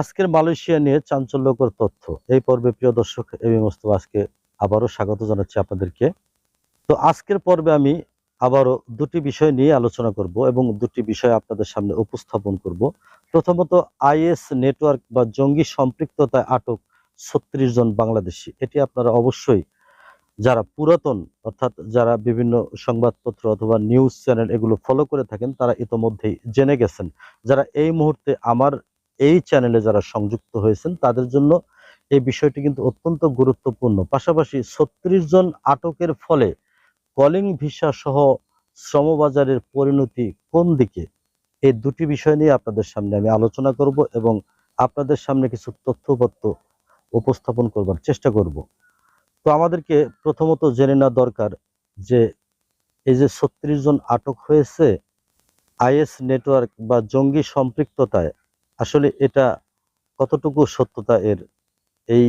আজকের মালয়েশিয়া নিয়ে চাঞ্চল্যকর তথ্য। এই পর্বে প্রিয় দর্শক এবি মোস্তফা আজকে আবারও স্বাগত জানাচ্ছি আপনাদেরকে। তো আজকের পর্বে আমি আবারও দুটি বিষয় নিয়ে আলোচনা করব এবং দুটি বিষয় আপনাদের সামনে উপস্থাপন করব। প্রথমত, আইএস নেটওয়ার্ক বা জঙ্গি সম্পৃক্ততায় আটক ছত্রিশ জন বাংলাদেশি। এটি আপনারা অবশ্যই যারা পুরাতন, অর্থাৎ যারা বিভিন্ন সংবাদপত্র অথবা নিউজ চ্যানেল এগুলো ফলো করে থাকেন, তারা ইতোমধ্যেই জেনে গেছেন। যারা এই মুহূর্তে আমার এই চ্যানেলে যারা সংযুক্ত হয়েছেন, তাদের জন্য এই বিষয়টি কিন্তু অত্যন্ত গুরুত্বপূর্ণ। পাশাপাশি ছত্রিশ জন আটকের ফলে কলিং ভিসা সহ শ্রমবাজারের পরিণতি কোন দিকে, এই দুটি বিষয় নিয়ে আপনাদের সামনে আমি আলোচনা করব এবং আপনাদের সামনে কিছু তথ্যপত্র উপস্থাপন করবার চেষ্টা করব। তো আমাদেরকে প্রথমত জেনে নেওয়া দরকার যে এই যে ছত্রিশ জন আটক হয়েছে, আইএস নেটওয়ার্ক বা জঙ্গি সম্পৃক্ততায় আসলে এটা কতটুকু সত্যতা এর? এই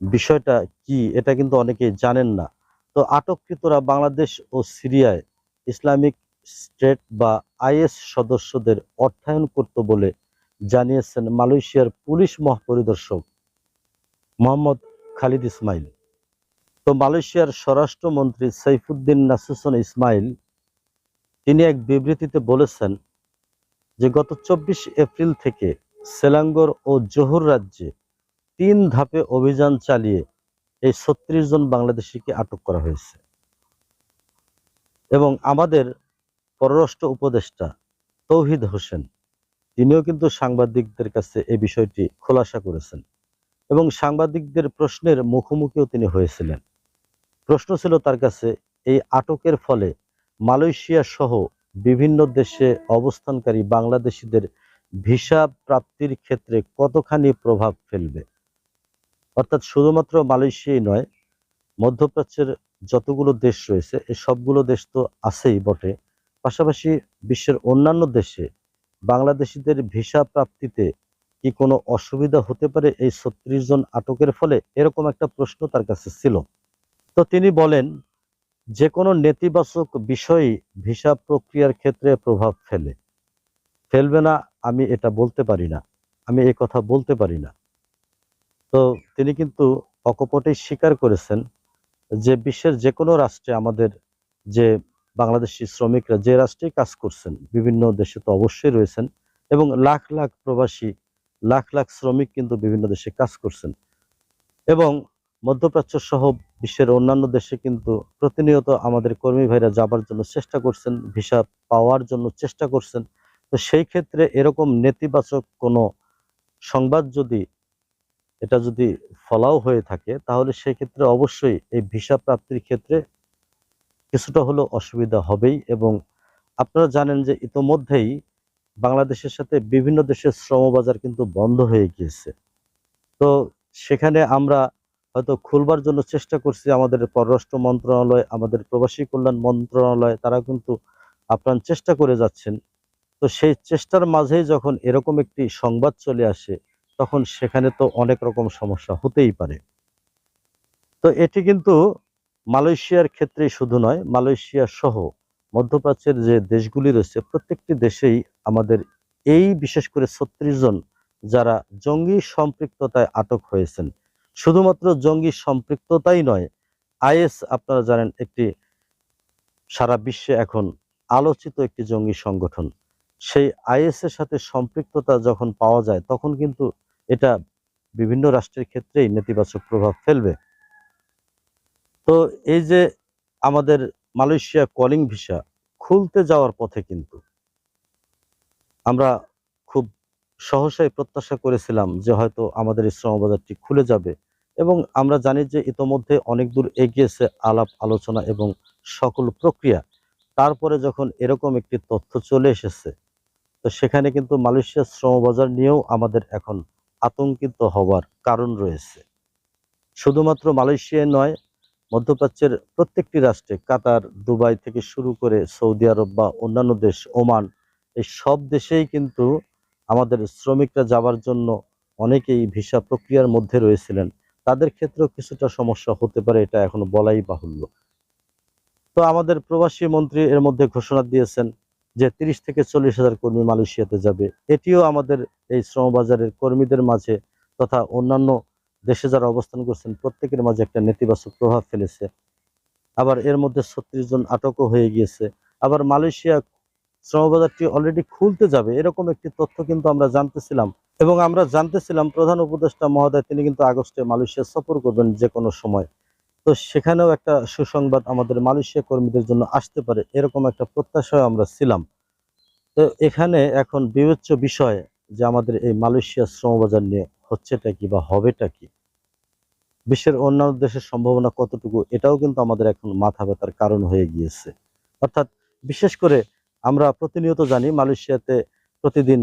বিষয়টা কি? এটা কিন্তু অনেকেই জানেন না। তো আটককৃতরা বাংলাদেশ ও সিরিয়ায় ইসলামিক স্টেট বা আইএস সদস্যদের অর্থায়ন করত বলে জানিয়েছেন মালয়েশিয়ার পুলিশ মহাপরিদর্শক মোহাম্মদ খালিদ ইসমাইল। তো মালয়েশিয়ার স্বরাষ্ট্রমন্ত্রী সাইফুদ্দিন নাসুসন ইসমাইল তিনি এক বিবৃতিতে বলেছেন যে গত চব্বিশ এপ্রিল থেকে সেলাঙ্গর ও জোহর রাজ্যে তিন ধাপে অভিযান চালিয়ে এই ছত্রিশ জন বাংলাদেশিকে আটক করা হয়েছে। এবং আমাদের পররাষ্ট্র উপদেষ্টা তৌহিদ হোসেন, তিনিও কিন্তু সাংবাদিকদের কাছে এই বিষয়টি খোলাসা করেছেন এবং সাংবাদিকদের প্রশ্নের মুখোমুখিও তিনি হয়েছিলেন। প্রশ্ন ছিল তার কাছে, এই আটকের ফলে মালয়েশিয়া সহ বিভিন্ন দেশে অবস্থানকারী বাংলাদেশিদের ভিসা প্রাপ্তির ক্ষেত্রে কতখানি প্রভাব ফেলবে? অর্থাৎ শুধুমাত্র মালয়েশিয়াই নয়, মধ্যপ্রাচ্যের যতগুলো দেশ রয়েছে এই সবগুলো দেশ তো আছেই বটে। পাশাপাশি বিশ্বের অন্যান্য দেশে বাংলাদেশিদের ভিসা প্রাপ্তিতে কি কোনো অসুবিধা হতে পারে এই ছত্রিশ জন আটকের ফলে? এরকম একটা প্রশ্ন তার কাছে ছিল। তো তিনি বলেন যে কোনো নেতিবাচক বিষয়ই ভিসা প্রক্রিয়ার ক্ষেত্রে প্রভাব ফেলে। ফেলবে না, আমি এটা বলতে পারি না। আমি এই কথা বলতে পারি না। তো তিনি কিন্তু অকপটেই স্বীকার করেছেন যে বিশ্বের যে কোনো রাষ্ট্রে আমাদের যে বাংলাদেশি শ্রমিকরা যে রাষ্ট্রেই কাজ করছেন, বিভিন্ন দেশে তো অবশ্যই রয়েছেন এবং লাখ লাখ প্রবাসী, লাখ লাখ শ্রমিক কিন্তু বিভিন্ন দেশে কাজ করছেন এবং মধ্যপ্রাচ্য সহ বিশ্বের অন্যান্য দেশে কিন্তু প্রতিনিয়ত আমাদের কর্মী ভাইরা যাবার জন্য চেষ্টা করছেন, ভিসা পাওয়ার জন্য চেষ্টা করছেন। তো সেই ক্ষেত্রে এরকম নেতিবাচক কোনো সংবাদ যদি, এটা যদি ফলাও হয়ে থাকে, তাহলে সেই ক্ষেত্রে অবশ্যই এই ভিসা প্রাপ্তির ক্ষেত্রে কিছুটা হলেও অসুবিধা হবেই এবং আপনারা জানেন যে ইতোমধ্যেই বাংলাদেশের সাথে বিভিন্ন দেশের শ্রমবাজার কিন্তু বন্ধ হয়ে গিয়েছে। তো সেখানে আমরা হয়তো খুলবার জন্য চেষ্টা করছি আমাদের পররাষ্ট্র মন্ত্রণালয়, আমাদের প্রবাসী কল্যাণ মন্ত্রণালয়, তারা কিন্তু আপ্রাণ চেষ্টা করে যাচ্ছেন। তো সেই চেষ্টার মাঝেই যখন এরকম একটি সংবাদ চলে আসে, তখন সেখানে তো অনেক রকম সমস্যা হতেই পারে। তো এটি কিন্তু মালয়েশিয়ার ক্ষেত্রে শুধু নয়, মালয়েশিয়া সহ মধ্যপ্রাচ্যের যে দেশগুলি রয়েছে, প্রত্যেকটি দেশেই আমাদের এই বিশেষ করে ছত্রিশ জন যারা জঙ্গি সম্পৃক্ততায় আটক হয়েছেন শুধুমাত্র জঙ্গি সম্পৃক্ততাই নয়, আইএস আপনারা জানেন একটি সারা বিশ্বে এখন আলোচিত একটি জঙ্গি সংগঠন। সেই আইএস এর সাথে সম্পৃক্ততা যখন পাওয়া যায়, তখন কিন্তু এটা বিভিন্ন রাষ্ট্রের ক্ষেত্রেই নেতিবাচক প্রভাব ফেলবে। তো এই যে আমাদের মালয়েশিয়া কলিং ভিসা খুলতে যাওয়ার পথে কিন্তু আমরা খুব সহসাই প্রত্যাশা করেছিলাম যে হয়তো আমাদের এই শ্রমবাজারটি খুলে যাবে। এবং আমরা জানি যে ইতোমধ্যে অনেক দূর এগিয়েছে আলাপ, আলোচনা এবং সকল প্রক্রিয়া। তারপরে যখন এরকম একটি তথ্য চলে এসেছে, তো সেখানে কিন্তু মালয়েশিয়ার শ্রমবাজার নিয়েও আমাদের এখন আতঙ্কিত হওয়ার কারণ রয়েছে। শুধুমাত্র মালয়েশিয়ায় নয়, মধ্যপ্রাচ্যের প্রত্যেকটি রাষ্ট্রে, কাতার, দুবাই থেকে শুরু করে সৌদি আরব বা অন্যান্য দেশ, ওমান, এই সব দেশেই কিন্তু আমাদের শ্রমিকরা যাবার জন্য অনেকেই ভিসা প্রক্রিয়ার মধ্যে রয়েছিলেন। তাদের ক্ষেত্রেও কিছুটা সমস্যা হতে পারে, এটা এখনও বলাই বাহুল্য। তো আমাদের প্রবাসী মন্ত্রী এর মধ্যে ঘোষণা দিয়েছেন যে তিরিশ থেকে চল্লিশ হাজার কর্মী মালয়েশিয়াতে যাবে। এটিও আমাদের এই শ্রমবাজারের কর্মীদের মাঝে তথা অন্যান্য দেশে যারা অবস্থান করছেন, প্রত্যেকের মাঝে একটা নেতিবাচক প্রভাব ফেলেছে। আবার এর মধ্যে ছত্রিশ জন আটকও হয়ে গিয়েছে। আবার মালয়েশিয়া শ্রমবাজারটি অলরেডি খুলতে যাবে, এরকম একটি তথ্য কিন্তু আমরা জানতেছিলাম। এবং আমরা জানতেছিলাম প্রধান উপদেষ্টা মহোদয়, তিনি কিন্তু আগস্টে মালয়েশিয়া সফর করবেন যে কোনো সময়। তো সেখানেও একটা সুসংবাদ আমাদের মালয়েশিয়া কর্মীদের জন্য আসতে পারে, এরকম একটা প্রত্যাশায় আমরা ছিলাম। তো এখানে এখন বিবেচ্য বিষয় যে আমাদের এই মালয়েশিয়া শ্রমবাজার নিয়ে হচ্ছেটা কি বা হবেটা কি? বিশ্বের অন্যান্য দেশের সম্ভাবনা কতটুকু, এটাও কিন্তু আমাদের এখন মাথা ব্যথার কারণ হয়ে গিয়েছে। অর্থাৎ বিশেষ করে আমরা প্রতিনিয়ত জানি মালয়েশিয়াতে প্রতিদিন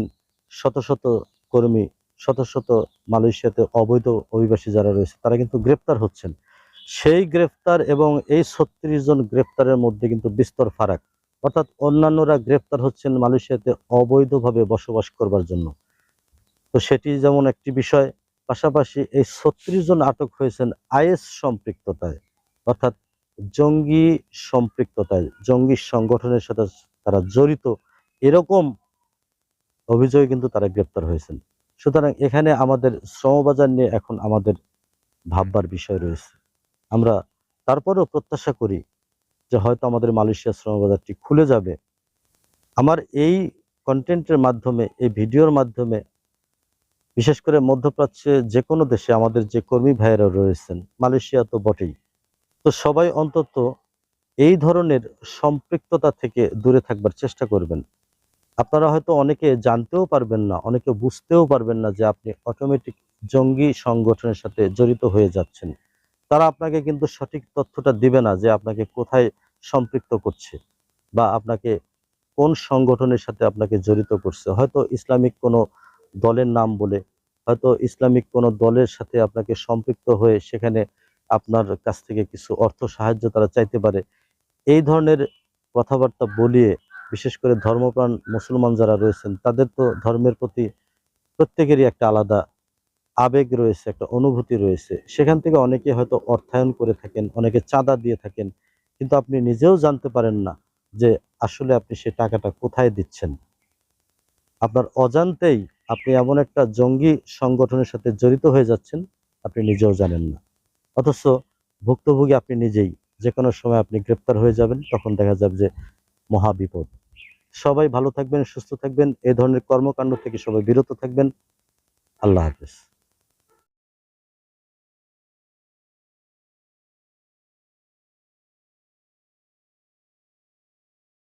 শত শত কর্মী, শত শত মালয়েশিয়াতে অবৈধ অভিবাসী যারা রয়েছে, তারা কিন্তু গ্রেপ্তার হচ্ছেন। সেই গ্রেপ্তার এবং এই ছত্রিশ জন গ্রেপ্তারের মধ্যে কিন্তু বিস্তর ফারাক। অর্থাৎ অন্যান্যরা গ্রেপ্তার হচ্ছেন মালয়েশিয়াতে অবৈধভাবে বসবাস করবার জন্য। তো সেটি যেমন একটি বিষয়, পাশাপাশি এই ছত্রিশ জন আটক হয়েছেন আইএস সম্পৃক্ততায়, অর্থাৎ জঙ্গি সম্পৃক্ততায়, জঙ্গি সংগঠনের সাথে তারা জড়িত। এরকম অভিযোগে কিন্তু তারা গ্রেপ্তার হয়েছেন। সুতরাং এখানে আমাদের শ্রমবাজার নিয়ে এখন আমাদের ভাববার বিষয় রয়েছে। আমরা তারপরেও প্রত্যাশা করি যে হয়তো আমাদের মালয়েশিয়া শ্রমবাজারটি খুলে যাবে। আমার এই কন্টেন্টের মাধ্যমে, এই ভিডিওর মাধ্যমে, বিশেষ করে মধ্যপ্রাচ্যে যে কোনো দেশে আমাদের যে কর্মী ভাইয়েরা রয়েছেন, মালয়েশিয়া তো বটেই। তো সবাই অন্তত এই ধরনের সম্পৃক্ততা থেকে দূরে থাকবার চেষ্টা করবেন। আপনারা হয়তো অনেকে জানতেও পারবেন না, অনেকে বুঝতেও পারবেন না যে আপনি অটোমেটিক জঙ্গি সংগঠনের সাথে জড়িত হয়ে যাচ্ছেন। তারা আপনাকে কিন্তু সঠিক তথ্যটা দিবে না যে আপনাকে কোথায় সম্পৃক্ত করছে বা আপনাকে কোন সংগঠনের সাথে আপনাকে জড়িত করছে। হয়তো ইসলামিক কোনো দলের নাম বলে, হয়তো ইসলামিক কোনো দলের সাথে আপনাকে সম্পৃক্ত হয়ে সেখানে আপনার কাছ থেকে কিছু অর্থ সাহায্য তারা চাইতে পারে। এই ধরনের কথাবার্তা বলিয়ে বিশেষ করে ধর্মপ্রাণ মুসলমান যারা রয়েছেন, তাদের তো ধর্মের প্রতি প্রত্যেকেরই একটা আলাদা আবেগ রয়েছে, একটা অনুভূতি রয়েছে। সেখান থেকে অনেকে হয়তো অর্থায়ন করে থাকেন, অনেকে চাঁদা দিয়ে থাকেন, কিন্তু আপনি নিজেও জানতে পারেন না যে আসলে আপনি সে টাকাটা কোথায় দিচ্ছেন। আপনার অজান্তেই আপনি এমন একটা জঙ্গি সংগঠনের সাথে জড়িত হয়ে যাচ্ছেন, আপনি নিজেও জানেন না। অথচ ভুক্তভোগী আপনি নিজেই যে কোনো সময় আপনি গ্রেপ্তার হয়ে যাবেন, তখন দেখা যাবে যে মহা বিপদ সবাই ভালো থাকবেন সুস্থ থাকবেন। এ ধরনের কর্মকাণ্ড থেকে সবাই বিরত থাকবেন। আল্লাহ হাফেজ।